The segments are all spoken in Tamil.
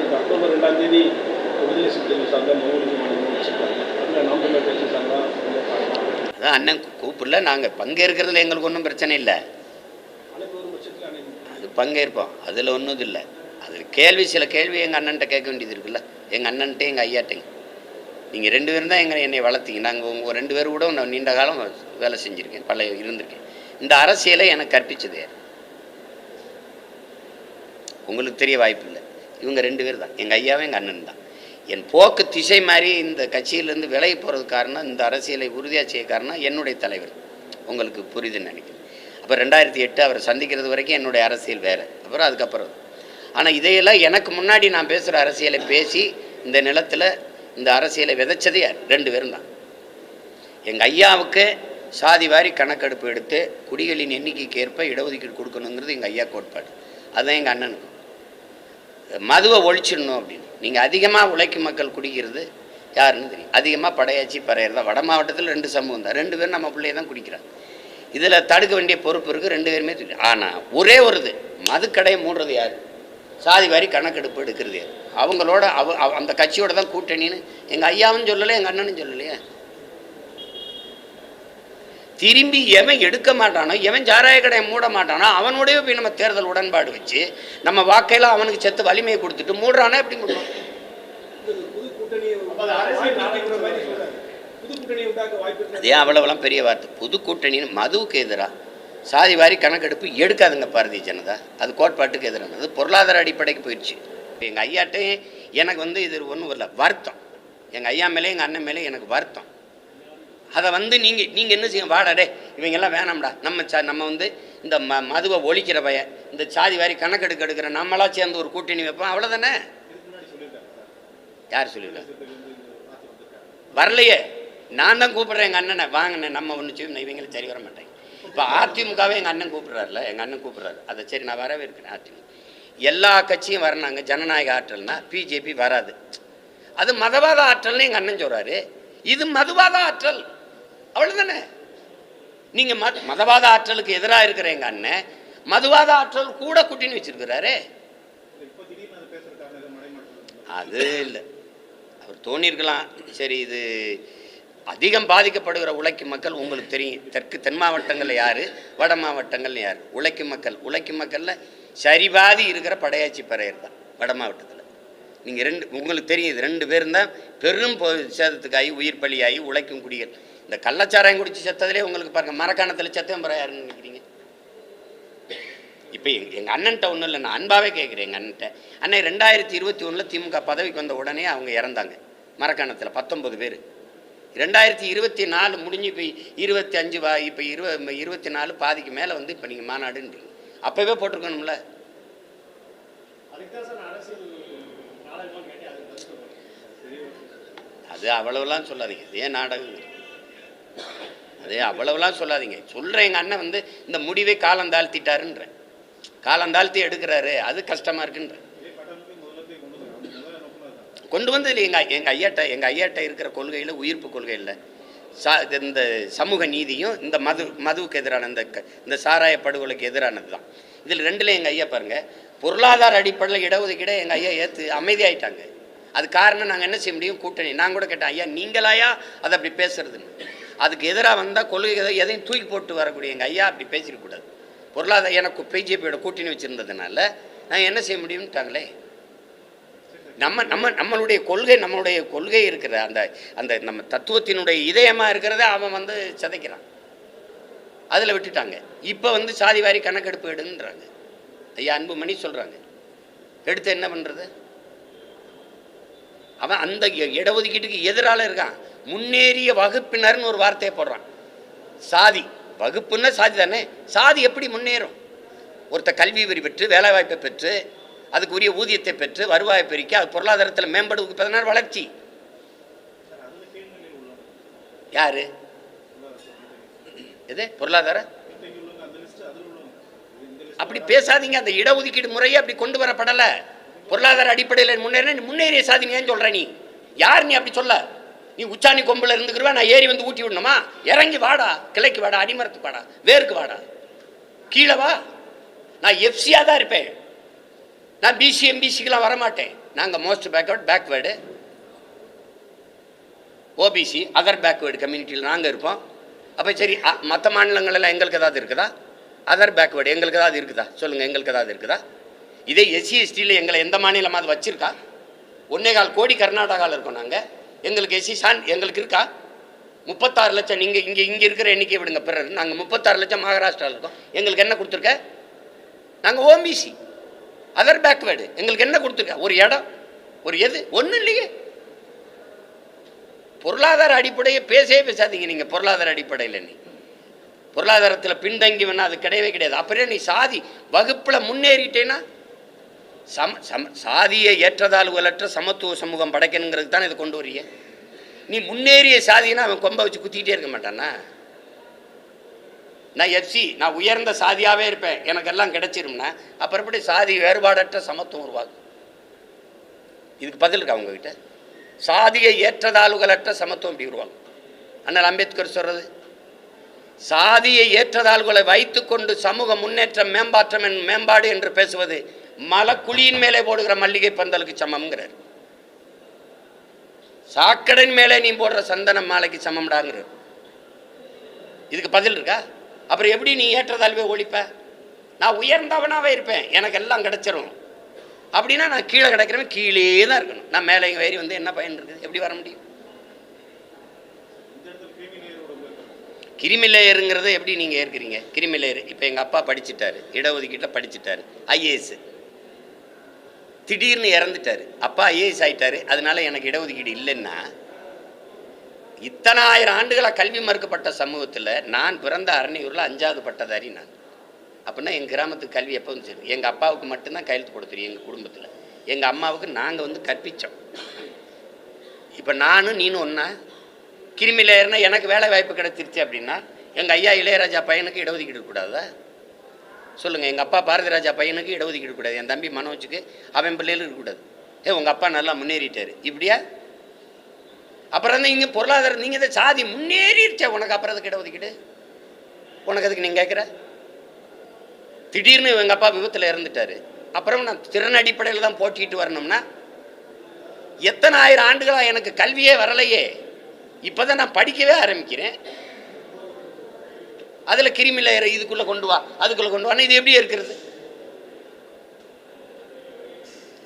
இப்போ அக்டோபர் ரெண்டாம் தேதி விடுதலை சிறுத்தைகள் சார்ந்த மாநிலம் வச்சுருக்காங்க. அதில் கட்சி சார்பாக அதான் அண்ணன் கூப்பிடல. நாங்கள் பங்கேற்கிறதுல எங்களுக்கு ஒன்றும் பிரச்சனை இல்லை. அது பங்கேற்போம். அதில் ஒன்றும் இது இல்லை. அதில் கேள்வி சில கேள்வி எங்கள் அண்ணன்ட்ட கேட்க வேண்டியது இருக்குல்ல. எங்கள் அண்ணன்ட்டே எங்கள் ஐயாட்டையும். நீங்கள் ரெண்டு பேரும் தான் எங்களை என்னை வளர்த்தீங்க. நாங்கள் உங்கள் ரெண்டு பேரும் கூட நான் நீண்ட காலம் வேலை செஞ்சுருக்கேன். பல இருந்திருக்கேன். இந்த அரசியலை எனக்கு கற்பிச்சது உங்களுக்கு தெரிய வாய்ப்பு இல்லை. இவங்க ரெண்டு பேர் தான். எங்கள் ஐயாவும் எங்கள் அண்ணன் தான். என் போக்கு திசை மாதிரி இந்த கட்சியிலேருந்து விலகி போகிறது காரணம் இந்த அரசியலை உறுதியாக செய்ய காரணம் என்னுடைய தலைவர். உங்களுக்கு புரியுதுன்னு நினைக்கிறேன். அப்போ ரெண்டாயிரத்தி எட்டு அவரை சந்திக்கிறது வரைக்கும் என்னுடைய அரசியல் வேறு. அப்புறம் அதுக்கப்புறம். ஆனால் இதையெல்லாம் எனக்கு முன்னாடி நான் பேசுகிற அரசியலை பேசி இந்த நிலத்தில் இந்த அரசியலை விதைச்சது யார்? ரெண்டு பேரும் தான். எங்கள் ஐயாவுக்கு சாதி வாரி கணக்கெடுப்பு எடுத்து குடிகளின் எண்ணிக்கைக்கு ஏற்ப இடஒதுக்கீடு கொடுக்கணுங்கிறது எங்கள் ஐயா கோட்பாடு. அதுதான் எங்கள் அண்ணனுக்கு மதுவை ஒழிச்சிடணும் அப்படின்னு. நீங்கள் அதிகமாக உழைக்கும் மக்கள் குடிக்கிறது யாருன்னு தெரியும். அதிகமாக படையாச்சி பறையர் தான். வட மாவட்டத்தில் ரெண்டு சமூகம் தான். ரெண்டு பேரும் நம்ம பிள்ளைய தான் குடிக்கிறாங்க. இதில் தடுக்க வேண்டிய பொறுப்பு இருக்குது ரெண்டு பேருமே ஆனால் ஒரே ஒரு இது மதுக்கடையை மூடுறது யார்? சாதி வாரி கணக்கெடுப்பு எடுக்கிறது யார்? அவங்களோட அவ அவ- அந்த கட்சியோட தான் கூட்டணின்னு எங்கள் ஐயாவும் சொல்லலை எங்கள் அண்ணனும் சொல்லலையே. திரும்பி எவன் எடுக்க மாட்டானோ எவன் சாராய கடையை மூட மாட்டானோ அவனோடய போய் நம்ம தேர்தல் உடன்பாடு வச்சு நம்ம வாக்கையெல்லாம் அவனுக்கு செத்து வலிமையை கொடுத்துட்டு மூடுறானா எப்படி மூடுவான்? அதே அவ்வளவுலாம் பெரிய வார்த்தை. புது கூட்டணின்னு மதுவுக்கு எதிராக சாதி வாரி கணக்கெடுப்பு எடுக்காதுங்க பாரதிய ஜனதா. அது கோட்பாட்டுக்கு எதிரானது. பொருளாதார அடிப்படைக்கு போயிடுச்சு. எங்கள் ஐயாட்டையும் எனக்கு வந்து இது ஒன்றும் இல்லை வருத்தம். எங்கள் ஐயா மேலே எங்கள் அண்ணன் மேலே எனக்கு வருத்தம். அதை வந்து நீங்கள் நீங்கள் என்ன செய்யும் வாடா டே இவங்கெல்லாம் வேணாம்டா. நம்ம ச நம்ம வந்து இந்த ம மதுவை ஒழிக்கிற பையன் இந்த சாதி வாரி கணக்கெடுக்க எடுக்கிற நம்மளா சேர்ந்து ஒரு கூட்டணி வைப்போம். அவ்வளோதானே யார் சொல்லியிருக்காங்க வரலையே. நான் தான் கூப்பிட்றேன் எங்கள் அண்ணனை. வாங்கண்ணே நம்ம ஒன்று செய்யும் இவங்களும் சரி வர மாட்டேங்க இப்போ அதிமுகவே எங்கள் அண்ணன் கூப்பிட்றாருல எங்கள் அண்ணன் கூப்பிட்றாரு. அதை சரி நான் வரவே இருக்கிறேன் அதிமுக. எல்லா கட்சியும் வரனாங்க ஜனநாயக ஆற்றல்னா பிஜேபி வராது. அது மதவாத ஆற்றல்னு எங்கள் அண்ணன் சொல்கிறாரு இது மதுவாத ஆற்றல். அவ்வளோதானே நீங்கள் மத மதவாத ஆற்றலுக்கு எதிராக இருக்கிற எங்கள் அண்ணன் மதுவாத ஆற்றல் கூட குட்டின்னு வச்சிருக்கிறாரு. அது இல்லை. அவர் தோணியிருக்கலாம் சரி இது அதிகம் பாதிக்கப்படுகிற உழைக்கும் மக்கள் உங்களுக்கு தெரியும். தெற்கு தென் மாவட்டங்களில் யார்? வட மாவட்டங்கள் யார்? உழைக்கும் மக்கள். உழைக்கும் மக்களில் சரிபாதி இருக்கிற படையாச்சி பறையர் தான் வட மாவட்டத்தில். நீங்கள் ரெண்டு உங்களுக்கு தெரியும் இது ரெண்டு பேரும் தான் பெரும் சேதத்துக்காகி உயிர் பலியாகி உழைக்கும் குடிகள். இந்த கள்ளச்சாராயம் குடிச்சு செத்ததுலேயே உங்களுக்கு பாருங்கள் மரக்காணத்தில் செத்தம் பெற யாருன்னு நினைக்கிறீங்க? இப்போ எங்க எங்கள் அண்ணன்ட்ட ஒன்றும் இல்லை நான் அன்பாவே கேட்குறேன் எங்கள் அண்ணன்ட்ட. அண்ணன் ரெண்டாயிரத்தி இருபத்தி ஒன்றில் திமுக பதவிக்கு வந்த உடனே அவங்க இறந்தாங்க. மரக்காணத்தில் பத்தொம்பது பேர். ரெண்டாயிரத்தி இருபத்தி நாலு முடிஞ்சு இப்போ இருபத்தி அஞ்சு வா இப்போ இருவ இருபத்தி நாலு பாதிக்கு மேலே வந்து இப்போ நீங்கள் மாநாடுன்றீங்க. அப்போவே போட்டிருக்கணும்ல. அது அவ்வளவுலாம் சொல்லாதீங்க. இதே நாடகம் அதே அவ்வளவுலாம் சொல்லாதீங்க. சொல்கிறேன் எங்கள் அண்ணன் வந்து இந்த முடிவை காலம் தாழ்த்திட்டாருன்றேன் காலம் தாழ்த்தி எடுக்கிறாரு அது கஷ்டமாக இருக்குன்ற. கொண்டு வந்து எங்கள் எங்கள் ஐயாட்ட எங்கள் ஐயாட்ட இருக்கிற கொள்கையில் உயிர்ப்பு கொள்கை இல்லை சா இது இந்த சமூக நீதியும் இந்த மது மதுவுக்கு எதிரான இந்த க- இந்த சாராய படுகொலைக்கு எதிரானது தான். இதில் ரெண்டுல எங்கள் ஐயா பாருங்கள் பொருளாதார அடிப்படையில் இடஒதுக்கீடை எங்கள் ஐயா ஏற்று அமைதியாயிட்டாங்க. அது காரணம் நாங்கள் என்ன செய்ய முடியும்? கூட்டணி. நான் கூட கேட்டேன் ஐயா நீங்களாயா அதை அப்படி பேசுறதுன்னு. அதுக்கு எதிராக வந்தால் கொள்கை எதையும் தூக்கி போட்டு வரக்கூடிய எங்கள் ஐயா அப்படி பேசிடக்கூடாது பொருளாதார எனக்கு பிஜேபியோட கூட்டணி வச்சுருந்ததுனால நான் என்ன செய்ய முடியும்ட்டாங்களே? நம்ம நம்ம நம்மளுடைய கொள்கை நம்மளுடைய கொள்கை இருக்கிற அந்த அந்த நம்ம தத்துவத்தினுடைய இதயமாக இருக்கிறத அவன் வந்து சிதைக்கிறான். அதில் விட்டுட்டாங்க. இப்போ வந்து சாதிவாரி கணக்கெடுப்பு எடுன்றாங்க ஐயா அன்புமணி சொல்கிறாங்க எடுத்து என்ன பண்ணுறது அவன் அந்த இடஒதுக்கீட்டுக்கு எதிரால இருக்கான். முன்னேறிய வகுப்பினர்னு ஒரு வார்த்தையை போடுறான். சாதி. வகுப்புன்னா சாதி தானே? சாதி எப்படி முன்னேறும்? ஒருத்த கல்வி வரி பெற்று வேலைவாய்ப்பை பெற்று அதுக்கு உரிய ஊதியத்தை பெற்று வருவாயை பெருக்கி அது பொருளாதாரத்தில் மேம்படுவதுக்கு பதினாறு வளர்ச்சி. யாரு? எது? பொருளாதார? அப்படி பேசாதீங்க. அந்த இடஒதுக்கீடு முறையே அப்படி கொண்டு வரப்படலை. பொருளாதார அடிப்படையில் முன்னேற முன்னேறிய சாதி ஏன் சொல்கிற நீ? யார் நீ அப்படி சொல்ல? நீ உச்சாணி கொம்புல இருந்துக்கிறவா நான் ஏறி வந்து ஊட்டி விடணுமா? இறங்கி வாடா கிளைக்கு வாடா அடிமரத்துக்கு வாடா வேருக்கு வாடா. கீழே வா. நான் எஃப்சியாக தான் இருப்பேன். நான் பிசி எம்பிசிக்கெலாம் வரமாட்டேன். நாங்கள் most backward backward OBC other backward கம்யூனிட்டியில் நாங்கள் இருப்போம். அப்போ சரி மற்ற மாநிலங்களெல்லாம் எங்களுக்கு ஏதாவது இருக்குதா? அதர் பேக்வேர்டு எங்களுக்கு ஏதாவது இருக்குதா? சொல்லுங்கள் எங்களுக்கு ஏதாவது இருக்குதா? இதே எஸ்சி எஸ்டியில் எங்களை எந்த மாநிலமாக அது வச்சுருக்கா? ஒன்றே கால் கோடி கர்நாடகாவில் இருக்கோம் நாங்கள் எங்களுக்கு எஸ்சி சான் எங்களுக்கு இருக்கா? முப்பத்தாறு லட்சம் நீங்கள் இங்கே இங்கே இருக்கிற எண்ணிக்கை விடுங்க பிறர். நாங்கள் முப்பத்தாறு லட்சம் மகாராஷ்டிராவில் இருக்கோம். எங்களுக்கு என்ன கொடுத்துருக்க? நாங்கள் ஓபிசி. அதர் பேக்வேர்டு எங்களுக்கு என்ன கொடுத்துருக்க? ஒரு இடம். ஒரு எது? ஒன்றும் இல்லையே. பொருளாதார அடிப்படையை பேசவே பேசாதீங்க நீங்கள் பொருளாதார அடிப்படையில் நீ. பொருளாதாரத்தில் பின்தங்கி வேணா அது கிடையவே கிடையாது. அப்புறம் நீ சாதி வகுப்பில் முன்னேறிட்டேன்னா சம சம சாதியை ஏற்றதாழ்வுகளற்ற சமத்துவ சமூகம் படைக்கணுங்கிறது தான் இதை கொண்டு வரிய நீ முன்னேறிய சாதினா அவன் கொம்பை வச்சு குத்திக்கிட்டே இருக்க மாட்டானா நான் எஃப்சி நான் உயர்ந்த சாதியாகவே இருப்பேன். எனக்கெல்லாம் கிடைச்சிரும்னா அப்புறம் எப்படி சாதி வேறுபாடற்ற சமத்துவம் உருவாகும் இதுக்கு பதில் இருக்கா உங்ககிட்ட? சாதியை ஏற்றதாழ்வுகளற்ற சமத்துவம் இப்படி உருவாகும்? அண்ணல் அம்பேத்கர் சொல்றது சாதியை ஏற்றதாள்களை வைத்துக்கொண்டு சமூக முன்னேற்றம் மேம்பாற்றம் என் மேம்பாடு என்று பேசுவது மலக்குழியின் மேலே போடுகிற மல்லிகை பந்தலுக்கு சமம்ங்கிறார். சாக்கடையின் மேலே நீ போடுற சந்தன மாலைக்கு சமம்டாங்கிற இதுக்கு பதில் இருக்கா? அப்புறம் எப்படி நீ ஏற்றதாழ்வை ஒழிப்ப? நான் உயர்ந்தவனாகவே இருப்பேன். எனக்கு எல்லாம் கிடைச்சிரும். அப்படின்னா நான் கீழே கிடக்கிறவன் கீழே தான் இருக்கணும். நான் மேலே ஏறி வந்து என்ன பயன் இருக்குது? எப்படி வர முடியும்? கிரிமிலேயருங்கிறத எப்படி நீங்கள் ஏற்கிறீங்க? கிரிமிலேயர். இப்போ எங்கள் அப்பா படிச்சுட்டாரு. இடஒதுக்கீட்டில் படிச்சுட்டாரு. ஐஏஎஸ் திடீர்னு இறந்துட்டார். அப்பா ஐஏஎஸ் ஆகிட்டார் அதனால் எனக்கு இடஒதுக்கீடு இல்லைன்னா இத்தனை ஆயிரம் ஆண்டுகளாக கல்வி மறுக்கப்பட்ட சமூகத்தில் நான் பிறந்த அரணியூரில் அஞ்சாவது பட்டதாரி நான். அப்படின்னா எங்கள் கிராமத்துக்கு கல்வி எப்போ வந்து சரி எங்கள் அப்பாவுக்கு மட்டும்தான் கையெழுத்து போட தெரியும் எங்கள் குடும்பத்தில். எங்கள் அம்மாவுக்கு நாங்கள் வந்து கற்பித்தோம் இப்போ நானும் நீனும் ஒன்றா கிருமியில் ஏறினா எனக்கு வேலை வாய்ப்பு கிடைச்சிருச்சு அப்படின்னா எங்கள் ஐயா இளையராஜா பையனுக்கு இடஒதுக்கீடு கூடாதா சொல்லுங்கள் எங்கள் அப்பா பாரதிராஜா பையனுக்கு இடஒதுக்கீடு கூடாது என் தம்பி மனோஜுக்கு அவன் பிள்ளைகளுக்கு இருக்கக்கூடாது ஏ உங்கள் அப்பா நல்லா முன்னேறிட்டாரு. இப்படியா? அப்புறம் தான் இங்கே பொருளாதாரம் நீங்கள் தான் சாதி முன்னேறிடுச்சே உனக்கு அப்புறம் அதுக்கு இடஒதுக்கீடு உனக்கு அதுக்கு நீங்கள் கேட்குற திடீர்னு எங்கள் அப்பா விபத்தில் இறந்துட்டாரு. அப்புறம் நான் திறன் அடிப்படையில் தான் போட்டிக்கிட்டு வரணும்னா எத்தனை ஆயிரம் ஆண்டுகளாக எனக்கு கல்வியே வரலையே. இப்போ தான் நான் படிக்கவே ஆரம்பிக்கிறேன். அதில் கிருமி இதுக்குள்ளே கொண்டு வா அதுக்குள்ளே கொண்டு வானா இது எப்படி இருக்கிறது?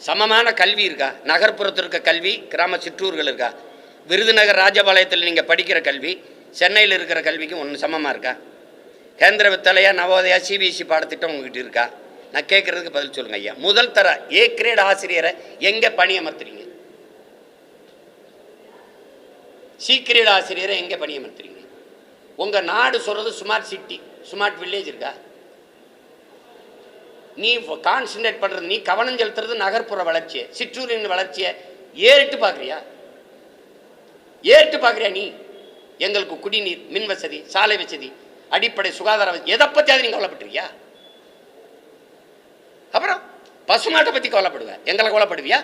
சமமான கல்வி இருக்கா? நகர்ப்புறத்தில் இருக்க கல்வி கிராம சிற்றூர்கள் இருக்கா? விருதுநகர் ராஜபாளையத்தில் நீங்கள் படிக்கிற கல்வி சென்னையில் இருக்கிற கல்விக்கும் ஒன்று சமமாக இருக்கா? கேந்திர வித்தலையா நவோதயா சிபிஎஸ்சி பாடத்திட்டம் உங்ககிட்ட இருக்கா? நான் கேட்குறதுக்கு பதில் சொல்லுங்கள் ஐயா. முதல் தர ஏ கிரேட் ஆசிரியரை எங்கே பணியமர்த்துறீங்க? சி கிரேட் ஆசிரியரை எங்கே பணியமர்த்துறீங்க? உங்கள் நாடு சொல்கிறது ஸ்மார்ட் சிட்டி ஸ்மார்ட் வில்லேஜ் இருக்கா? நீ கான்சன்ட்ரேட் பண்ணுறது நீ கவனம் செலுத்துறது நகர்ப்புற வளர்ச்சியை சிற்றூரின் வளர்ச்சியை ஏறிட்டு பார்க்குறியா ஏறிட்டு பார்க்குறியா நீ? எங்களுக்கு குடிநீர் மின் வசதி சாலை வசதி அடிப்படை சுகாதார வசதி எதை பற்றியாவது நீ கவலைப்பட்டிருக்கியா? அப்புறம் பசுமாட்டை பற்றி கவலைப்படுவேன் எங்களை கவலைப்படுவியா?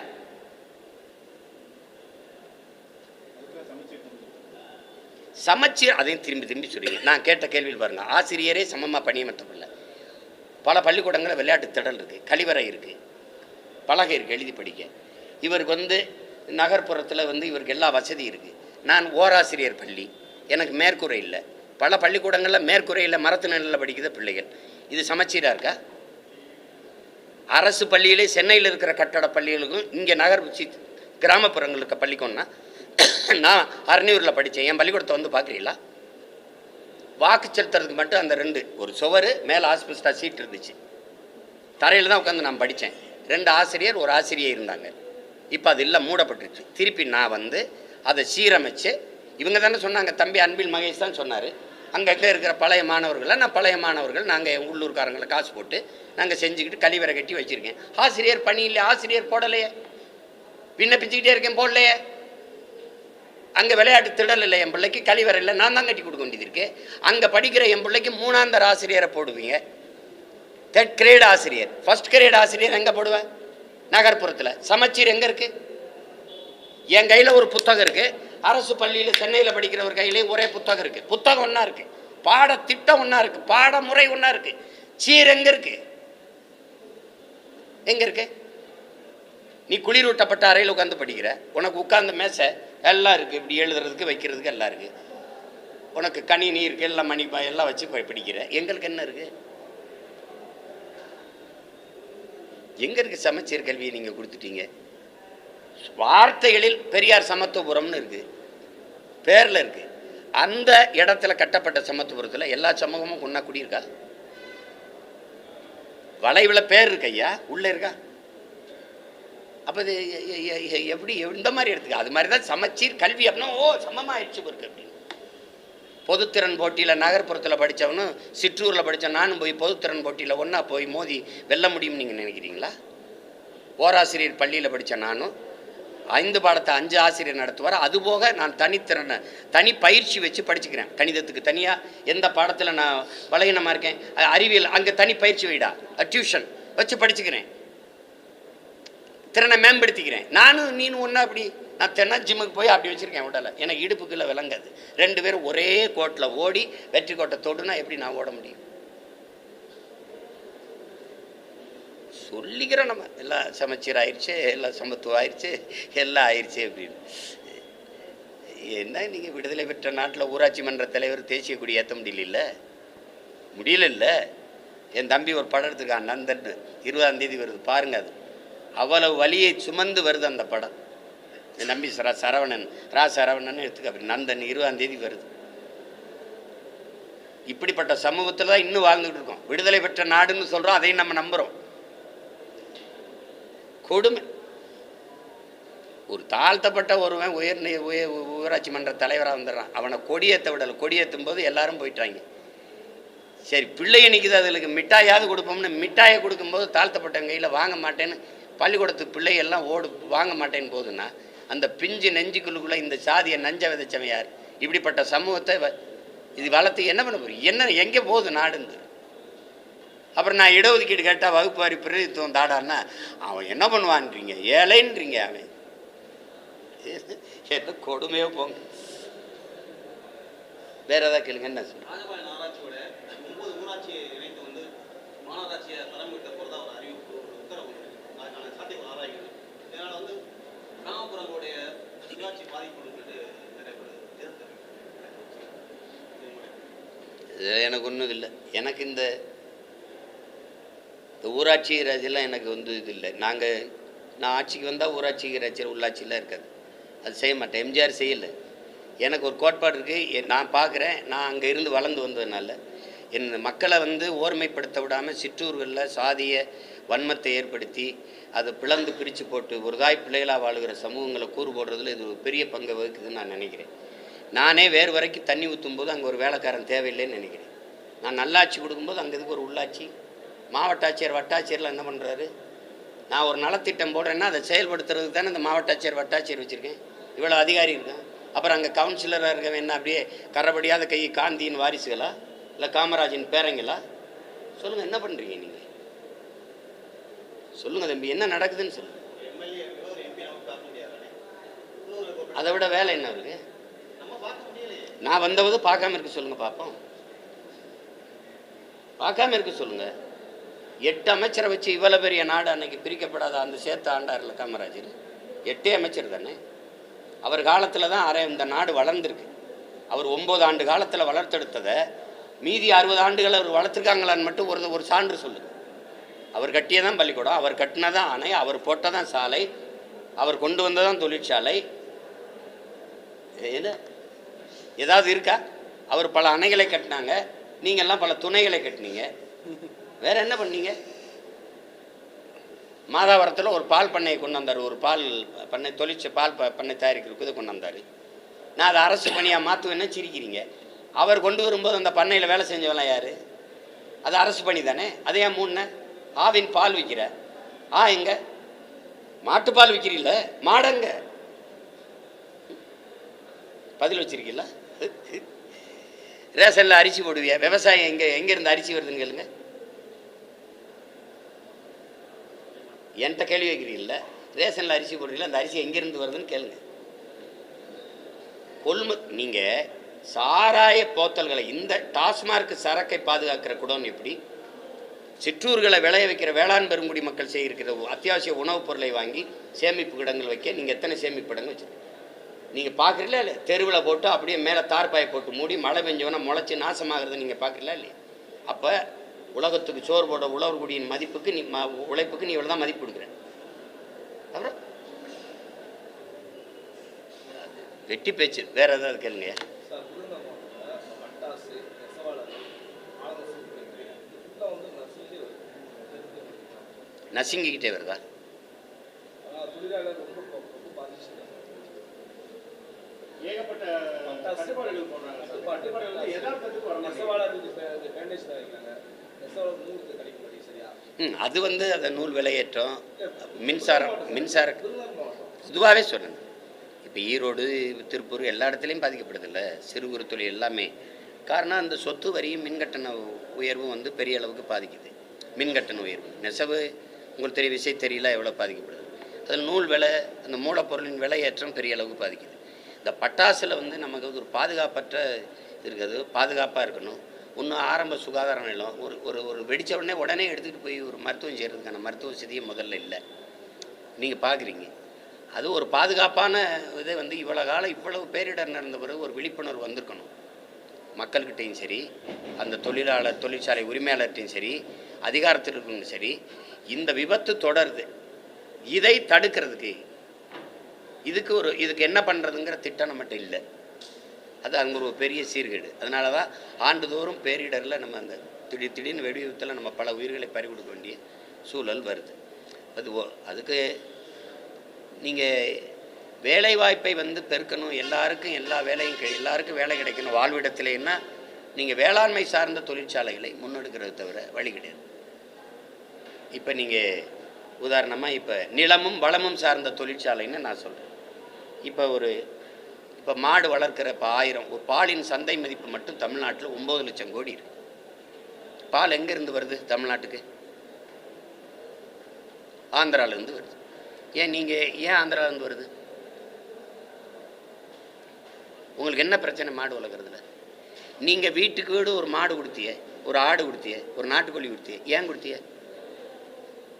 சமச்சீர் அதையும் திரும்பி திரும்பி சொல்லுங்க நான் கேட்ட கேள்வியில் பாருங்கள் ஆசிரியரே சமமாக பணியமர்த்தப்படல பல பள்ளிக்கூடங்களில் விளையாட்டு திடல் இருக்குது கழிவறை இருக்குது பலகை இருக்குது எழுதி படிக்க. இவருக்கு வந்து நகர்ப்புறத்தில் வந்து இவருக்கு எல்லா வசதியும் இருக்குது நான் ஓராசிரியர் பள்ளி. எனக்கு மேற்கூரை இல்லை. பல பள்ளிக்கூடங்களில் மேற்கூரையில் மரத்து நிலையில் படிக்கிற பிள்ளைகள். இது சமச்சீராக இருக்கா? அரசு பள்ளியிலே சென்னையில் இருக்கிற கட்டட பள்ளிகளுக்கும் இங்கே நகர் கிராமப்புறங்களுக்கு பள்ளிக்கூடம்னா நான் அரணியூரில் படித்தேன் என் பள்ளிக்கூடத்தை வந்து பார்க்குறீங்களா வாக்கு செலுத்துறதுக்கு மட்டும் அந்த ரெண்டு ஒரு சுவர் மேலே ஆஸ்பெஸ்டாக சீட் இருந்துச்சு. தரையில் தான் உட்காந்து நான் படித்தேன் ரெண்டு ஆசிரியர் ஒரு ஆசிரியர் இருந்தாங்க. இப்போ அது இல்லை மூடப்பட்டுருச்சு. திருப்பி நான் வந்து அதை சீரமைச்சு இவங்க தானே சொன்னாங்க தம்பி அன்பில் மகேஷ் தான் சொன்னார். அங்கங்கே இருக்கிற பழைய மாணவர்களை நான் பழைய மாணவர்கள் நாங்கள் உள்ளூர்காரங்களை காசு போட்டு நாங்கள் செஞ்சுக்கிட்டு கழிவறை கட்டி வச்சுருக்கேன். ஆசிரியர் பணி இல்லை ஆசிரியர் போடலையே. விண்ணப்பிச்சுக்கிட்டே இருக்கேன் போடலையே. அங்கே விளையாட்டு திடல் இல்லை என் பிள்ளைக்கு கழிவறை இல்லை நான் தான் கட்டி கொடுக்க வேண்டியது இருக்கு அங்கே படிக்கிற என் பிள்ளைக்கு மூணாந்தர ஆசிரியரை போடுவீங்க. தேர்ட் கிரேட் ஆசிரியர். ஃபர்ஸ்ட் கிரேட் ஆசிரியர் எங்கே போடுவேன் நகர்ப்புறத்தில். சமச்சீர் எங்கே இருக்கு? என் கையில் ஒரு புத்தகம் இருக்கு. அரசு பள்ளியில் சென்னையில் படிக்கிற ஒரு கையிலேயும் ஒரே புத்தகம் இருக்கு. புத்தகம் ஒன்றா இருக்கு. பாடத்திட்டம் ஒன்றா இருக்கு. பாடமுறை ஒன்றா இருக்கு. சீர் எங்கே இருக்கு? எங்கே இருக்கு? நீ குளிரூட்டப்பட்ட அறையில் உட்காந்து படிக்கிற. உனக்கு உட்கார்ந்த மேசை எல்லாம் இருக்குது இப்படி எழுதுறதுக்கு வைக்கிறதுக்கு எல்லாம் இருக்குது உனக்கு கணினி இருக்குது எல்லாம் மணி எல்லாம் வச்சு பிடிக்கிற. எங்களுக்கு என்ன இருக்குது எங்கே இருக்குது சமச்சீர் கல்வியை நீங்கள் கொடுத்துட்டீங்க? வார்த்தைகளில் பெரியார் சமத்துவபுரம்னு இருக்குது பேரில் இருக்குது அந்த இடத்துல கட்டப்பட்ட சமத்துவபுரத்தில் எல்லா சமூகமும் ஒன்றா குடியிருக்கா? வளைவில் பேர் இருக்கு ஐயா? உள்ளே இருக்கா? அப்போ இது எப்படி எந்த மாதிரி எடுத்துக்க. அது மாதிரி தான் சமச்சீர் கல்வி அப்படின்னா ஓ சமமாகிடுச்சு இருக்கு அப்படின்னு. பொதுத்திறன் போட்டியில் நகர்ப்புறத்தில் படித்தவனும் சிற்றூரில் படித்த நானும் போய் பொதுத்திறன் போட்டியில் ஒன்றா போய் மோதி வெல்ல முடியும்னு நீங்கள் நினைக்கிறீங்களா? ஓராசிரியர் பள்ளியில் படித்த நானும் ஐந்து பாடத்தை அஞ்சு ஆசிரியர் நடத்துவார். அதுபோக நான் தனித்திறனை தனி பயிற்சி வச்சு படிச்சுக்கிறேன். கணிதத்துக்கு தனியாக எந்த பாடத்தில் நான் பலகீனமாக இருக்கேன் அறிவியல் அங்கே தனி பயிற்சி வைடா டியூஷன் வச்சு படிச்சுக்கிறேன். திறனை மேம்படுத்திக்கிறேன். நானும் நீனும் ஒன்றா அப்படி நான் தென்னா ஜிம்முக்கு போய் அப்படி வச்சுருக்கேன் உடலை. எனக்கு இடுப்புக்குள்ளே விளங்காது. ரெண்டு பேரும் ஒரே கோட்டில் ஓடி வெற்றி கோட்டை தொடுனா எப்படி நான் ஓட முடியும்? சொல்லிக்கிறோம் நம்ம. எல்லாம் சமச்சீர் ஆயிடுச்சு எல்லாம் சமத்துவம் ஆயிடுச்சு எல்லாம் ஆயிடுச்சு அப்படின்னு. என்ன நீங்கள் விடுதலை பெற்ற நாட்டில் ஊராட்சி மன்ற தலைவர் தேசிய கொடி ஏற்ற முடியல? முடியல என் தம்பி ஒரு படம் எடுத்துருக்கான் நந்தன். இருபதாம் தேதி வருது. பாருங்க அது. அவ்வளவு வலியை சுமந்து வருது அந்த படம். நம்பி சர சரவணன் ரா சரவணன் எடுத்துக்க அப்படி நந்தன் இருபதாம் தேதி வருது. இப்படிப்பட்ட சமூகத்தில் தான் இன்னும் வாழ்ந்துகிட்டு இருக்கோம். விடுதலை பெற்ற நாடுன்னு சொல்கிறோம் அதையும் நம்ம நம்புகிறோம் கொடுமை. ஒரு தாழ்த்தப்பட்ட ஒருவன் உயர் நி- ஊராட்சி மன்ற தலைவராக வந்துடுறான். அவனை கொடியேற்ற விடலை. கொடியேற்றும் போது எல்லாரும் போயிட்டாங்க. சரி பிள்ளைய நிற்கிது அதுகளுக்கு மிட்டாயாவது கொடுப்போம்னு மிட்டாயை கொடுக்கும்போது தாழ்த்தப்பட்ட கையில் வாங்க மாட்டேன்னு பள்ளிக்கூடத்துக்கு பிள்ளை எல்லாம் ஓடு வாங்க மாட்டேன்னு போகுதுன்னா அந்த பிஞ்சு நெஞ்சுக்குள்ளுக்குள்ளே இந்த சாதியை நஞ்ச விதைச்சவன் யார்? இப்படிப்பட்ட சமூகத்தை வ- இது வளர்த்து என்ன பண்ண போறீங்க என்ன எங்கே போகுது நாடுன்னு அப்புறம் நான் இடஒதுக்கீடு கேட்டால் வகுப்பாரி பிரதித்துவம் தாடான்னா அவன் என்ன பண்ணுவான்றீங்க? ஏழைன்றீங்க அவன். என்ன கொடுமையோ போங்க. வேற ஏதாவது கேளுங்க என்ன சொல்லுங்க அதனால சாத்தியம் ஆராய்கிறது. இதனால் வந்து கிராமப்புறங்களுடைய சுயாட்சி பாதிப்புன்னு நிறைய பேர் எதிர்த்து எனக்கு ஒன்றும் இல்லை. எனக்கு இந்த ஊராட்சி ராஜ்யெல்லாம் எனக்கு வந்து இது இல்லை. நாங்கள் நான் ஆட்சிக்கு வந்தால் ஊராட்சி ராஜ்யம் உள்ளாட்சியெலாம் இருக்காது. அது செய்ய மாட்டேன். எம்ஜிஆர் செய்யலை. எனக்கு ஒரு கோட்பாடு இருக்குது நான் பார்க்குறேன் நான் அங்கே இருந்து வளர்ந்து வந்ததுனால என் மக்களை வந்து ஓர்மைப்படுத்த விடாமல் சிற்றூர்களில் சாதிய வன்மத்தை ஏற்படுத்தி அதை பிளந்து பிரித்து போட்டு ஒரு தாய் பிள்ளைகளாக வாழுகிற சமூகங்களை கூறு போடுறதுல இது ஒரு பெரிய பங்கை வகுக்குதுன்னு நான் நினைக்கிறேன். நானே வேறு வரைக்கும் தண்ணி ஊற்றும் போது அங்கே ஒரு வேலைக்காரன் தேவையில்லைன்னு நினைக்கிறேன். நான் நல்லாட்சி கொடுக்கும்போது அங்கே இதுக்கு ஒரு உள்ளாட்சி. மாவட்ட ஆட்சியர் வட்டாட்சியர்லாம் என்ன பண்ணுறாரு நான் ஒரு நலத்திட்டம் போடுறேன்னா அதை செயல்படுத்துறதுக்கு தானே இந்த மாவட்ட ஆட்சியர் வட்டாட்சியர் வச்சுருக்கேன். இவ்வளோ அதிகாரி இருக்கான். அப்புறம் அங்கே கவுன்சிலராக இருக்கவன் என்ன அப்படியே கரபடியாத கை காந்தியின் வாரிசுகளா? இல்லை காமராஜின் பேரங்களா? சொல்லுங்கள் என்ன பண்ணுறீங்க நீங்கள் சொல்லுங்கள் தம்பி என்ன நடக்குதுன்னு சொல்லுங்கள் அதை விட வேலை என்ன இருக்கு? நான் வந்தபோது பார்க்காம இருக்க சொல்லுங்க பார்ப்போம் பார்க்காம இருக்க சொல்லுங்க. எட்டு அமைச்சரை வச்சு இவ்வளவு பெரிய நாடு அன்னைக்கு பிரிக்கப்படாத அந்த சேர்த்த ஆண்டார்ல காமராஜர். எட்டே அமைச்சர் தானே? அவர் காலத்தில் தான் அரை இந்த நாடு வளர்ந்துருக்கு. அவர் ஒம்பது ஆண்டு காலத்தில் வளர்த்தெடுத்ததை மீதி அறுபது ஆண்டுகள் அவர் வளர்த்துருக்காங்களான்னு மட்டும் ஒரு ஒரு சான்று சொல்லு அவர் கட்டியதான் பள்ளிக்கூடம் அவர் கட்டினதான் அணை அவர் போட்டதான் சாலை அவர் கொண்டு வந்ததான் தொழிற்சாலை. என்ன? ஏதாவது இருக்கா? அவர் பல அணைகளை கட்டினாங்க நீங்கள்லாம் பல துணைகளை கட்டினீங்க. வேற என்ன பண்ணீங்க? மாதாவரத்தில் ஒரு பால் பண்ணையை கொண்டு வந்தார் ஒரு பால் பண்ணை தொழிற்ச பால் ப- பண்ணை தயாரிக்கிறதுக்கு இதை கொண்டு வந்தார். நான் அதை அரசு பணியாக மாற்றுவேன்னா சிரிக்கிறீங்க. அவர் கொண்டு வரும்போது அந்த பண்ணையில் வேலை செஞ்சவெல்லாம் யார்? அது அரசு பணி தானே? அதே ஏன் மூணு ஆவின் பால் விற்கிற ஆ எங்க? மாட்டுப்பால் விற்கிறீல்ல மாடங்க. பதில் வச்சிருக்கீல்ல? ரேஷனில் அரிசி போடுவியா? விவசாயம் எங்கே எங்கேருந்து அரிசி வருதுன்னு கேளுங்க. என்கிட்ட கேள்வி வைக்கிறீங்கள ரேஷனில் அரிசி போடுறீங்களா அந்த அரிசி எங்கேருந்து வருதுன்னு கேளுங்க. கொள்மு நீங்கள் சாராய போத்தல்களை இந்த டாஸ்மார்க் சரக்கை பாதுகாக்கிற குடோன் எப்படி? சிற்றூர்களை விளைய வைக்கிற வேளாண் பெருங்குடி மக்கள் செய்கிற அத்தியாவசிய உணவுப் பொருளை வாங்கி சேமிப்பு கிடங்கள் வைக்க நீங்கள் எத்தனை சேமிப்பு இடங்கள் வச்சுருக்கீங்க? நீங்கள் பார்க்குறீங்களா இல்லை தெருவில் போட்டு அப்படியே மேலே தார்பாயை போட்டு மூடி மழை பெஞ்சவொன்னே முளைச்சி நாசமாகிறத நீங்கள் பார்க்குறீங்களா இல்லையா? அப்போ உலகத்துக்கு சோறு போட உழவர்குடியின் மதிப்புக்கு நீ ம உழைப்புக்கு நீ இவ்வளோ தான் மதிப்பு கொடுக்குற. அப்புறம்? வெட்டி பேச்சு. வேறு ஏதாவது கேளுங்க சார் விருதுநகர் மாவட்டத்தில் பட்டாசு நெசவாளர்கள் ஆலோசனை இதெல்லாம் வந்து நசுங்கி வருது நசுங்கிக்கிட்டே வருதா ஆனால் தொழிலாளர் ரொம்ப கொ- ரொம்ப பாதிச்சுட்டாங்க ஏகப்பட்ட பட்டாசு கட்டுப்பாடுகள் போடுறாங்க சார். கட்டுப்பாடு கட்டுப்பாடு வந்து யதார்த்தத்துக்கு வர மாட்டேங்குது. நெசவாளருக்கு இப்போ இந்த பேண்டேஜ் தான் வைக்கிறாங்க நெசவாளர் நூலுக்கு கிடைக்க மாட்டேங்குது சரியா? ம் அது வந்து அந்த நூல் விலையேற்றம் மின்சாரம் மின்சார இதுவாகவே சொல்லுங்க. இப்போ ஈரோடு திருப்பூர் எல்லா இடத்துலையும் பாதிக்கப்படுதில்ல சிறு குறு தொழில் எல்லாமே. காரணம் அந்த சொத்து வரியும் மின்கட்டண உயர்வும் வந்து பெரிய அளவுக்கு பாதிக்குது. மின்கட்டண உயர்வு. நெசவு உங்களுக்கு தெரிய விஷயம் தெரியல எவ்வளோ பாதிக்கப்படுது? அதில் நூல் விலை அந்த மூலப்பொருளின் விலையேற்றம் பெரிய அளவுக்கு பாதிக்குது. இந்த பட்டாசில் வந்து நமக்கு வந்து ஒரு பாதுகாப்பற்ற இருக்குது. பாதுகாப்பாக இருக்கணும். இன்னும் ஆரம்ப சுகாதார நிலம். ஒரு ஒரு ஒரு வெடித்த உடனே உடனே எடுத்துகிட்டு போய் ஒரு மருத்துவம் செய்கிறதுக்கான மருத்துவ வசதியும் முதல்ல இல்லை. நீங்கள் பார்க்குறீங்க அது ஒரு பாதுகாப்பான இதை வந்து இவ்வளோ காலம் இவ்வளவு பேரிடர் நடந்த பிறகு ஒரு விழிப்புணர்வு வந்திருக்கணும். மக்கள்கிட்டையும் சரி அந்த தொழிலாளர் தொழிற்சாலை உரிமையாளர்கிட்டையும் சரி அதிகாரத்தில் இருக்கணும் சரி இந்த விபத்து தொடருது. இதை தடுக்கிறதுக்கு இதுக்கு ஒரு இதுக்கு என்ன பண்ணுறதுங்கிற திட்டம் நம்மகிட்ட இல்லை. அது அங்கே ஒரு பெரிய சீர்கேடு. அதனால தான் ஆண்டுதோறும் பேரிடரில் நம்ம அந்த திடீர் திடீர்னு வெடி விபத்தில் நம்ம பல உயிர்களை பறி கொடுக்க வேண்டிய சூழல் வருது. அது அதுக்கு நீங்கள் வேலைவாய்ப்பை வந்து பெருக்கணும். எல்லாருக்கும் எல்லா வேலையும் எல்லாருக்கும் வேலை கிடைக்கணும். வாழ்விடத்திலேன்னா நீங்கள் வேளாண்மை சார்ந்த தொழிற்சாலைகளை முன்னெடுக்கிறது தவிர வழி கிடையாது. இப்போ நீங்கள் உதாரணமாக இப்போ நிலமும் வளமும் சார்ந்த தொழிற்சாலைன்னு நான் சொல்கிறேன் இப்போ ஒரு இப்போ மாடு வளர்க்குற இப்போ ஆயிரம் ஒரு பாலின் சந்தை மதிப்பு மட்டும் தமிழ்நாட்டில் ஒம்பது லட்சம் கோடி இருக்கு. பால் எங்கேருந்து வருது தமிழ்நாட்டுக்கு? ஆந்திராவிலேருந்து வருது. ஏன் நீங்கள் ஏன் ஆந்திராவிலேருந்து வருது? உங்களுக்கு என்ன பிரச்சனை மாடு வளர்க்குறதுல? நீங்கள் வீட்டுக்கு வீடு ஒரு மாடு கொடுத்திய ஒரு ஆடு கொடுத்திய ஒரு நாட்டுக்கோழி கொடுத்திய ஏன் கொடுத்திய?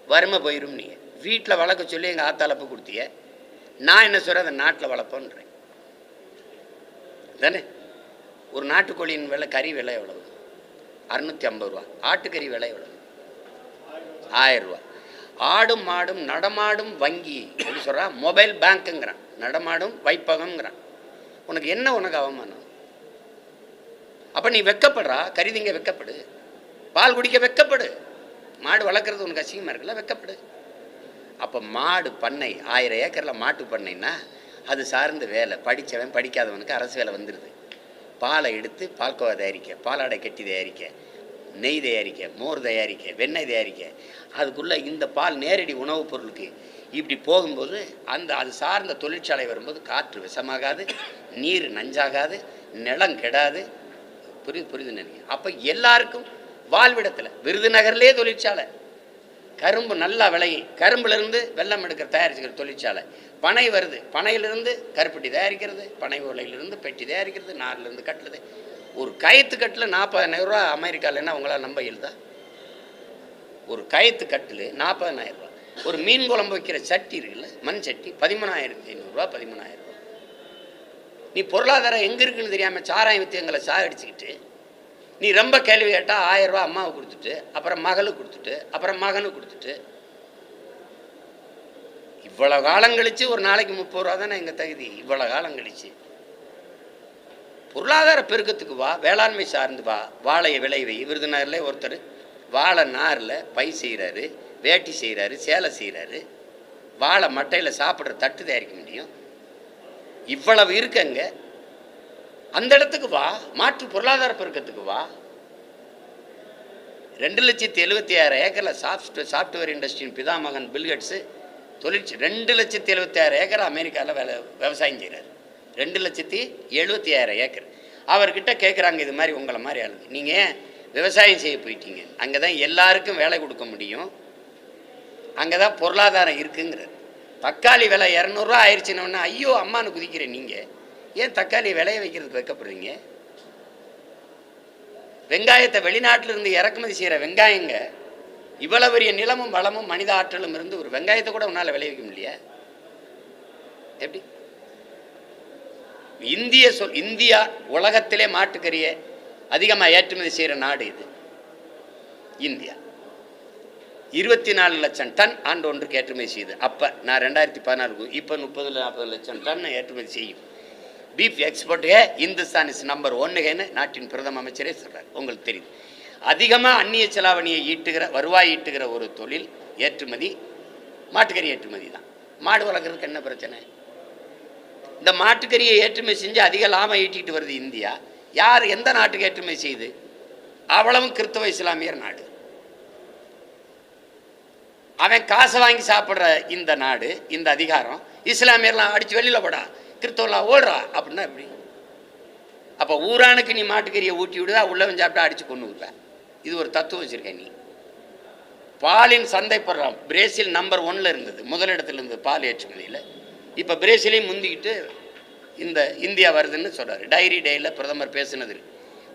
வறுமை போயிரும் நீங்கள் வீட்டில் வளர்க்க சொல்லி எங்கள் ஆத்தாளப்பு கொடுத்திய? நான் என்ன சொல்கிறேன் அதை நாட்டில் வளர்ப்போன்றேன். தானே ஒரு நாட்டுக்கோழியின் விலை கறி விலை எவ்வளவு? அறுநூற்றி ஐம்பது ரூபா. ஆட்டுக்கறி விலை எவ்வளவு? ஆயிரம் ரூபா. ஆடும் மாடும் நடமாடும் வங்கி. எப்படி சொல்கிறான் மொபைல் பேங்க்குங்கிறான். நடமாடும் வைப்பகம்ங்கிறான். உனக்கு என்ன உனக்கு அவமானம்? அப்போ நீ வெக்கப்படுறா? கருதிங்க வெக்கப்படு. பால் குடிக்க வெக்கப்படு. மாடு வளர்க்குறது உனக்கு அசிங்கமாக இருக்குல்ல? வெக்கப்படு. அப்போ மாடு பண்ணை ஆயிரம் ஏக்கரில் மாட்டு பண்ணைன்னா அது சார்ந்த வேலை. படித்தவன் படிக்காதவனுக்கு அரசு வேலை வந்துடுது பாலை எடுத்து பால்கோவா தயாரிக்க பாலாடை கட்டி தயாரிக்க நெய் தயாரிக்க மோர் தயாரிக்க வெண்ணெய் தயாரிக்க அதுக்குள்ளே இந்த பால் நேரடி உணவுப் பொருளுக்கு இப்படி போகும்போது அந்த அது சார்ந்த தொழிற்சாலை வரும்போது காற்று விஷமாகாது நீர் நஞ்சாகாது நிலம் கெடாது. புரியுது புரியுதுன்னு நினைக்கிறேன் அப்போ எல்லாருக்கும் வாழ்விடத்தில் விருதுநகர்லேயே தொழிற்சாலை. கரும்பு நல்லா விளையும் கரும்புலேருந்து வெள்ளம் எடுக்கிற தயாரிச்சுக்கிற தொழிற்சாலை. பனை வருது பனையிலிருந்து கருப்பட்டி தயாரிக்கிறது பனை ஓலையிலிருந்து பெட்டி தயாரிக்கிறது நார்லேருந்து கட்டுறது. ஒரு கயத்து கட்டில் நாற்பதாயிரம் ரூபா அமெரிக்காவில்னா உங்களால் நம்ப இயல்தா? ஒரு கயத்து கட்டில் நாற்பதாயிரம் ரூபா ஒரு மீன் குழம்பு வைக்கிற சட்டி இருக்குல்ல மண் சட்டி பதிமூணாயிரத்தி ஐநூறுரூவா பதிமூணாயிரம் ரூபா நீ பொருளாதாரம் எங்கே இருக்குன்னு தெரியாமல் சாராயம் வித்து எங்களை சாகடிச்சுக்கிட்டு நீ ரொம்ப கேள்வி கேட்டால் ஆயிரம் ரூபா அம்மாவுக்கு கொடுத்துட்டு அப்புறம் மகளுக்கு கொடுத்துட்டு அப்புறம் மகனுக்கு கொடுத்துட்டு. இவ்வளோ காலம் கழிச்சு ஒரு நாளைக்கு முப்பது ரூபா தானே எங்கள் தகுதி? இவ்வளோ காலம் கழிச்சு. பொருளாதார பெருக்கத்துக்கு வா வேளாண்மை சார்ந்து வா வாழையை விளைவை விருதுநகரில் ஒருத்தர் வாழை நாரில் பை செய்கிறாரு வேட்டி செய்கிறாரு சேலை செய்கிறாரு வாழை மட்டையில் சாப்பிட்ற தட்டு தயாரிக்க முடியும். இவ்வளவு இருக்கங்க அந்த இடத்துக்கு வா. மாற்று பொருளாதார பெருக்கத்துக்கு வா. ரெண்டு லட்சத்தி எழுபத்தி ஆறு ஏக்கரில் சாஃப்ட் சாஃப்ட்வேர் இண்டஸ்ட்ரியின் பிதாமகன் பில்கட்ஸு தொழிற்சி ரெண்டு லட்சத்தி எழுபத்தி ஆறு ஏக்கர் அமெரிக்காவில் வேலை விவசாயம் செய்கிறார் ரெண்டு லட்சத்தி எழுபத்தி ஆறு ஏக்கர். அவர்கிட்ட கேட்குறாங்க இது மாதிரி உங்களை மாதிரி ஆளுங்க நீங்கள் விவசாயம் செய்ய போயிட்டீங்க? அங்கே தான் எல்லாருக்கும் வேலை கொடுக்க முடியும். அங்கே தான் பொருளாதாரம் இருக்குங்கிறது தக்காளி விலை இரநூறுவா ஆயிடுச்சுன்னொன்னே ஐயோ அம்மானு குதிக்கிறேன் நீங்கள் ஏன் தக்காளி விளைய வைக்கிறதுக்கு வைக்கப்படுறீங்க? வெங்காயத்தை வெளிநாட்டிலிருந்து இறக்குமதி செய்கிற வெங்காயங்க இவ்வளவு பெரிய நிலமும் வளமும் மனித ஆற்றலும் இருந்து ஒரு வெங்காயத்தை கூட உன்னால் விளைவிக்க முடியலையா? எப்படி? இந்திய சொல் இந்தியா உலகத்திலே மாட்டுக்கறியை அதிகமாக ஏற்றுமதி செய்கிற நாடு இது. இந்தியா. இருபத்தி நாலு லட்சம் டன் ஆண்டு ஒன்றுக்கு ஏற்றுமதி செய்யுது. அப்போ நான் ரெண்டாயிரத்தி பதினாலுக்கு இப்போ முப்பது நாற்பது லட்சம் டன் ஏற்றுமதி செய்யும். பீஃப் எக்ஸ்போர்ட்டுகே இந்துஸ்தான் இஸ் நம்பர் ஒன்னுகன்னு நாட்டின் பிரதம அமைச்சரே சொல்கிறார் உங்களுக்கு தெரியுது அதிகமாக அந்நிய செலாவணியை ஈட்டுகிற வருவாய் ஈட்டுகிற ஒரு தொழில் ஏற்றுமதி மாட்டுக்கறி ஏற்றுமதி தான். மாடு வளர்க்குறதுக்கு என்ன பிரச்சனை? இந்த மாட்டுக்கறியை ஏற்றுமதி செஞ்சு அதிக லாபம் ஈட்டிட்டு வருது இந்தியா. யார் எந்த நாட்டுக்கு ஏற்றுமதி செய்யுது அவ்வளவும் கிறிஸ்தவ இஸ்லாமியர் நாடு. அவன் காசை வாங்கி சாப்பிட்ற இந்த நாடு இந்த அதிகாரம் இஸ்லாமியர்லாம் அடித்து வெளியில் போடா. கிறிஸ்தவலாம் ஓடுறா? அப்படின்னா எப்படி? அப்போ ஊரானுக்கு நீ மாட்டுக்கறியை ஊட்டி விடுதா உள்ளவன் சாப்பிட்டா அடித்து கொண்டு விடுவேன் இது ஒரு தத்துவம் வச்சுருக்க நீ. பாலின் சந்தை பிரேசில் நம்பர் ஒன்ல இருந்தது. முதலிடத்துல இருந்தது பால் ஏற்றுமதியில். இப்போ பிரேசிலையும் முந்திக்கிட்டு இந்த இந்தியா வருதுன்னு சொல்கிறார் டைரி டேயில் பிரதமர் பேசுனது.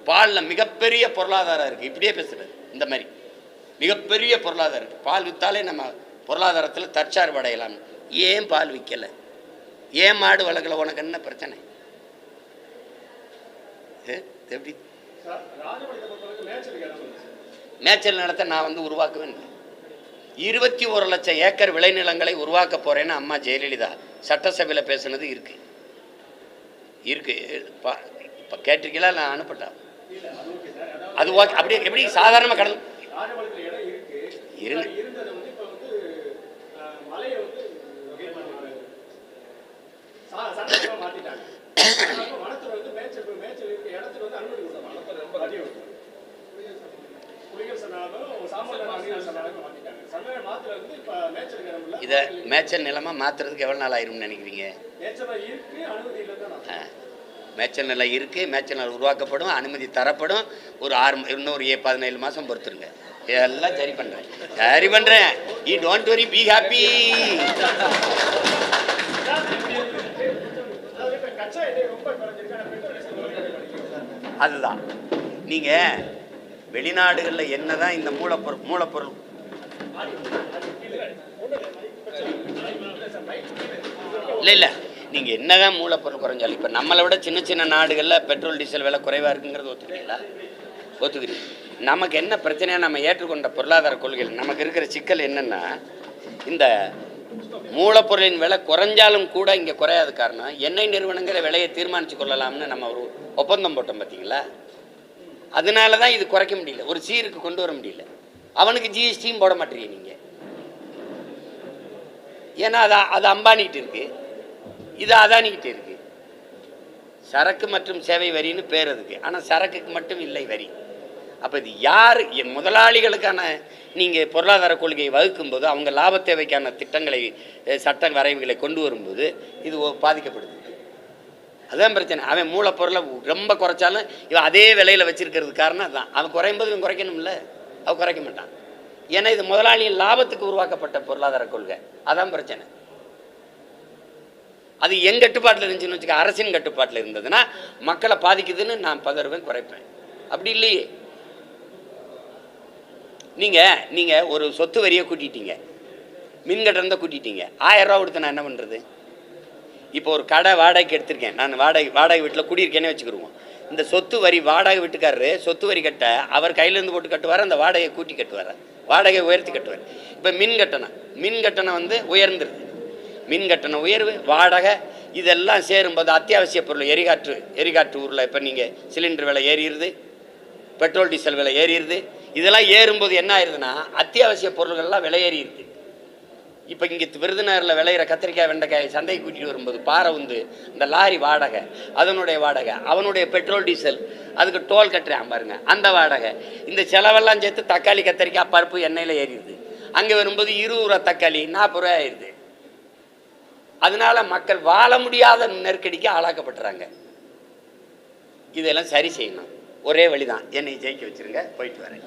பாலில் மிகப்பெரிய பொருளாதாரம் இருக்குது இப்படியே பேசுறது இந்த மாதிரி. மிகப்பெரிய பொருளாதாரம் இருக்குது பால் விற்றாலே நம்ம பொருளாதாரத்தில் தற்சார்பு அடையலாம் ஏன் பால் விற்கலை ஏன் மாடு வளர்க்கல? உனக்கு என்ன பிரச்சனை? எப்படி? மேய்ச்சல் நிலத்தை நான் வந்து உருவாக்குவேன் இருபத்தி ஒரு லட்சம் ஏக்கர் விளைநிலங்களை உருவாக்க போறேன்னு அம்மா ஜெயலலிதா சட்டசபையில் பேசுனது இருக்கு. இருக்கு. இப்ப கேட்டிருக்கீங்களா? நான் அனுப்பட்டா? இல்ல அது ஓகே அப்படியே எப்படி சாதாரணமாக கடல் ராஜபாளையத்துல இடம் இருக்கு இருந்து- முன்னாடி இருந்ததை வந்து இப்ப வந்து அஹ், மலையை வந்து இது பண்ணி- சா- சட்டமா மாத்திட்டாங்க அதனால வனத்துல வந்து மேய்ச்சல் மேய்ச்சல் இருக்க இடத்துல வந்து அனுமதி கொடுத்தாங்க பதிவு புலிகள் சரணாலயம் சாமானிய அணிகள் சரணாலயம் மாத்திட்டாங்க சரணாலயம் மாத்துல இருந்து இப்ப மேய்ச்சல் இடம் இல்ல இதை மேய்ச்சல் நிலமா மாத்துறதுக்கு எவ்வளோ நாள் ஆயிரும்னு நினைக்கிறீங்க? மேய்ச்சல் நிலம் இருக்கு மேய்ச்சல் நிலம் உருவாக்கப்படும் அனுமதி தரப்படும். ஒரு ஆறு இன்னொரு ஏ பதினேழு மாதம் பொறுத்துருங்க. எல்லாம் சரி பண்ணுறேன் சரி பண்ணுறேன் ஈ டோன்ட் வரி பி ஹாப்பி அதாவது இப்ப கச்சா எண்ணெய் ரொம்ப குறைஞ்சிருக்கு ஆனா பெட்ரோல் டீசல் விலை குறைஞ்சிருக்கு சார் அதுதான். நீங்கள் வெளிநாடுகளில் என்னதான் இந்த மூலப்பொருள் மூலப்பொருள் இல்லை இல்லை. நீங்கள் என்னதான் மூலப்பொருள் குறைஞ்சாலும் இப்போ நம்மளை விட சின்ன சின்ன நாடுகளில் பெட்ரோல் டீசல் விலை குறைவாக இருக்குங்கிறது ஒத்துக்கிறீங்களா? ஒத்துக்கிறீங்க. நமக்கு என்ன பிரச்சனையாக நம்ம ஏற்றுக்கொண்ட பொருளாதார கொள்கைகள் நமக்கு இருக்கிற சிக்கல் என்னென்னா இந்த மூலப்பொருளின் விலை குறைஞ்சாலும் கூட இங்கே குறையாத காரணம் எண்ணெய் நிறுவனங்கிற விலையை தீர்மானித்து கொள்ளலாம்னு நம்ம ஒரு ஒப்பந்தம் போட்டோம் பார்த்தீங்களா அதனால தான் இது குறைக்க முடியல. ஒரு சீருக்கு கொண்டு வர முடியல. அவனுக்கு ஜிஎஸ்டியும் போட மாட்டீங்க நீங்கள் ஏன்னா அது அது அம்பானிக்கிட்டு இருக்கு. இது அதானிக்கிட்டு இருக்கு. சரக்கு மற்றும் சேவை வரின்னு பேர் அதுக்கு. ஆனால் சரக்குக்கு மட்டும் இல்லை வரி. அப்போ இது யார்? என் முதலாளிகளுக்கான நீங்கள் பொருளாதார கொள்கையை வகுக்கும்போது அவங்க லாப தேவைக்கான திட்டங்களை சட்ட வரைவுகளை கொண்டு வரும்போது இது பாதிக்கப்படுது. அதான் பிரச்சனை. அவன் மூலப்பொருளை ரொம்ப குறைச்சாலும் இவன் அதே விலையில் வச்சிருக்கிறது காரணம் அதுதான் அவன் குறையும் போது இவன் குறைக்கணும்ல? அவன் குறைக்க மாட்டான். ஏன்னா இது முதலாளியின் லாபத்துக்கு உருவாக்கப்பட்ட பொருளாதார கொள்கை. அதான் பிரச்சனை. அது என் கட்டுப்பாட்டில் இருந்துச்சுன்னு வச்சுக்க அரசின் கட்டுப்பாட்டில் இருந்ததுன்னா மக்களை பாதிக்குதுன்னு நான் பதறுவேன் குறைப்பேன். அப்படி இல்லையே. நீங்கள் நீங்கள் ஒரு சொத்து வரியை கூட்டிட்டீங்க. மின் கட்டணத்தை கூட்டிட்டீங்க. ஆயிரம் ரூபா கொடுத்து நான் என்ன பண்ணுறது இப்போ ஒரு கடை வாடகைக்கு எடுத்திருக்கேன். நான் வாடகை வாடகை வீட்டில் குடியிருக்கேனே வச்சுக்கிருவோம். இந்த சொத்து வரி வாடகை வீட்டுக்காரரு சொத்து வரி கட்ட அவர் கையிலேருந்து போட்டு கட்டுவார் அந்த வாடகையை கூட்டி கட்டுவார். வாடகை உயர்த்தி கட்டுவார். இப்போ மின் கட்டணம். மின் கட்டணம் வந்து உயர்ந்துருது. மின் கட்டணம் உயர்வு வாடகை இதெல்லாம் சேரும்போது அத்தியாவசிய பொருள் எரிகாற்று எரிகாற்று ஊரில் இப்போ நீங்கள் சிலிண்டர் விலை ஏறிடுது. பெட்ரோல் டீசல் விலை ஏறிடுது. இதெல்லாம் ஏறும்போது என்ன ஆயிருதுன்னா அத்தியாவசிய பொருள்கள்லாம் விலை ஏறிடுது இப்போ இங்கே விருதுநகரில் விளையிற கத்திரிக்காய் வெண்டைக்காய் சந்தைக்கு கூட்டிகிட்டு வரும்போது பாறை உந்து இந்த லாரி வாடகை அதனுடைய வாடகை அவனுடைய பெட்ரோல் டீசல் அதுக்கு டோல் கட்டுறான் பாருங்க அந்த வாடகை. இந்த செலவெல்லாம் சேர்த்து தக்காளி கத்திரிக்காய் பருப்பு எண்ணெயில் ஏறிடுது. அங்கே வரும்போது இருபது ரூபா தக்காளி நாற்பது ரூபா ஆயிடுது அதனால மக்கள் வாழ முடியாத நெருக்கடிக்கு ஆளாக்கப்படுறாங்க இதெல்லாம் சரி செய்யணும். ஒரே வழிதான். என்னை ஜெயிக்க வச்சிருங்க. போயிட்டு வரேன்.